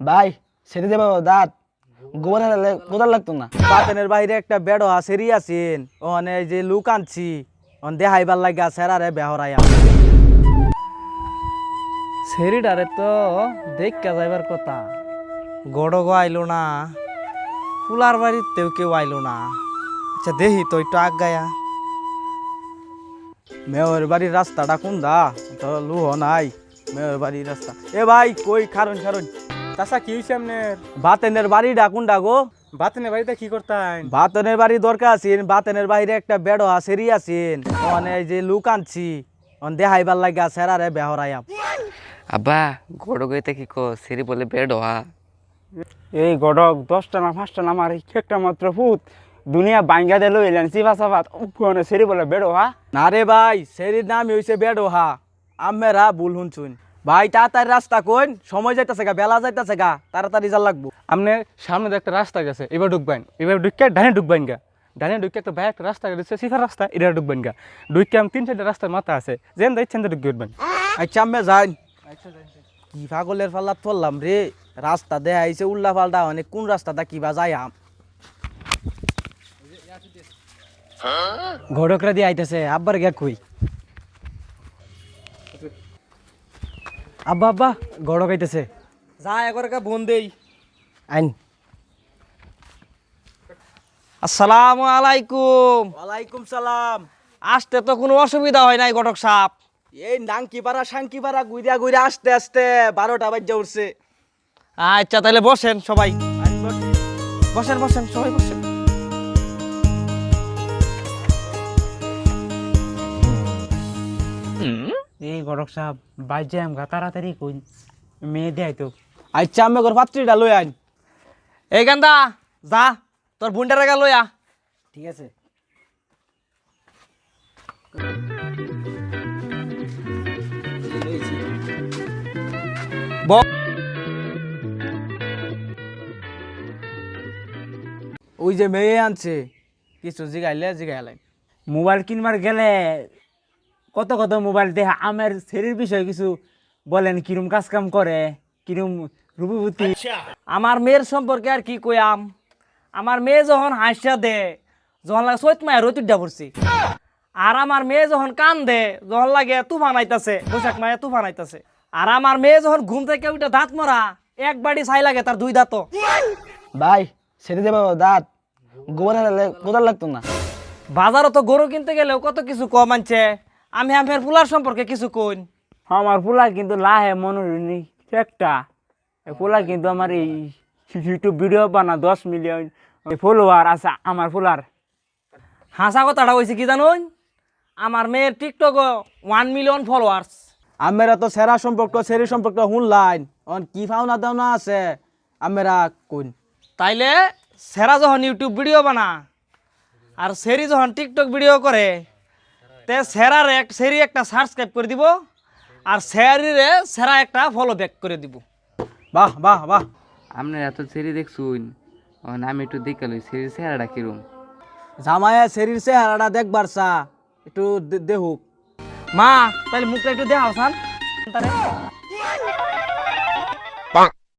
ভাই, সেটি দেবে দাঁত। গোবর কোদাল লাগতো না। বাতেনের বাইরে একটা বেড়ো সেরি আছেন ওখানে যে লুক আনছি। ওখানে দেহাইবার লাগা সেরারে বেহরাইয়া সেরিডারে তো দেখা যাইবার কথা। গড়গো আইলো না। ফুলার বাড়িতেও কেউ আইলো না। আচ্ছা দেখি তো, একটু আগ গায়া। মেয়র বাড়ির রাস্তাটা কোন দা তো লুহ নাই। মেয়র বাড়ির রাস্তা। এ ভাই, কই? খারুন খারুন। চাচা কি হয়েছে আপনার? বাতেনের বাড়িটা কোনটা গো? বাতেনের বাড়িতে কি করতেন? বাতনের বাড়ি দরকার আছেন বাতনের বাইরে একটা বেড়ো সেরি আছেন ওখানে যে লুক আনছি। ওখানে দেহাইবার লাগা সেরারে বেহরাইয়া। আব্বা গড় গইতে কি কো? সিরি বলে বেড হা? এই গডক দশটা না পাঁচটা না আমার একটা মাত্র ফুট দুনিয়া বাইঙ্গা দিল এলেন চাপা উপনে সেরি বলে বেড়ো হা? না রে ভাই সেরির নাম হইছে বেডোহা আমেরা ভুল হুনছুন ভাই তাড়াতাড়ি রাস্তা কোন সময় যাইতেছে গা বেলা যাইতেছে গা তাড়াতাড়ি যা লাগবো। আপনি সামনে দিয়ে একটা রাস্তা গেছে এবার ঢুকবেন। এবার ঢুকে ডানে ঢুকবেন গা। ডানে ঢুকে একটা ভাই একটা রাস্তা গেছে সিফার রাস্তা এটা ঢুকবেন গা। ঢুকে আমি তিন চারটা রাস্তার মাথা আছে। যেন ইচ্ছেন ঢুকে উঠবেন। আচ্ছা আমি যাই কি পাগলের পাল্লা ধরলাম রে। রাস্তা দেখাইছে উল্লা পাল্টা অনেক। কোন রাস্তাটা কিবা যাই আম? ঘটকরা দিয়ে আইতেছে আব্বার গিয়া কই? আব্বা আব্বা গড়ক আইতেছে যা একবার বোন দেই। আইন। আসসালামু আলাইকুম। ওয়ালাইকুম সালাম। আসতে তো কোনো অসুবিধা হয় নাই ঘটক সাপ। এই নাংকি পাড়া সাংকি পাড়া গুইরা গুইরা আস্তে আস্তে বারোটা বাজ্যা উঠছে। আচ্ছা তাহলে বসেন সবাই। বসেন বসেন সবাই বসেন। এই গডক সাহেব বাইর যাই আমগা তাড়াতাড়ি কই মেয়ে দেয় তো আচ্ছা আমি ঘর পাত্রীটা লই আইন। এই গান্দা যা তোর বুনটারে গেল লইয়া। ঠিক আছে। ওই যে মেয়ে আনছে কিছু জিগাইলে জিগাইলাই মোবাইল কিনবার গেলে কত কত মোবাইল দেখে আমার শরীর বিষয়ে কিছু বলেন কিরম কাজ কাম করে কিরম রূপবতী। আমার মেয়ের সম্পর্কে আর কি কইয়াম? আমার মেয়ে যখন হাসা দে যখন লাগে চৈত মায়ের রতুড্ডা পড়ছি। আর আমার মেয়ে যখন কান দে যখন লাগে তুফান আইতাছে বৈশাখ মায়ে তুফান আইতাছে। আর আমার মেয়ে যখন ঘুম থেকে উঠে দাঁত মরা এক বাড়ি ছাই লাগে তার দুই দাঁত ভাই সেটি দেবে দাঁত। গোবর কোদাল লাগতো না। বাজারও তো গরু কিনতে গেলেও কত কিছু কম আনছে। আমি আমের ফুলার সম্পর্কে কিছু কইন। আমার পোলা কিন্তু লাহে মনোরঞ্জনী একটা। এই পোলা কিন্তু আমার এই ইউটিউব ভিডিও বানা দশ মিলিয়ন ফলোয়ার আছে আমার ফুলার। হাসা কথাটা হয়েছে কি জানুন আমার মেয়ের টিকটক ওয়ান মিলিয়ন ফলোয়ার্স আমেরা তো সেরা সম্পর্ক সেরি সম্পর্ক হুনলাইন অন কি ফাউনা দাওনা আছে? আমেরা কোন তাইলে সেরা যখন ইউটিউব ভিডিও বানা আর সেরি যখন টিকটক ভিডিও করে তে সেরার এক সেরি একটা সাবস্ক্রাইব করে দিব আর সেরিরে সেরা একটা ফলো ব্যাক করে দিব। বাহ বাহ বাহ। আপনার এত সেরি দেখছুন আমি একটু দেখে লই সিরির চেহারাটা কিরম? জামায়া সেরির চেহারাটা দেখবার চা একটু দে- দেখুক মা তাহলে মুখটা একটু দেখাও সান।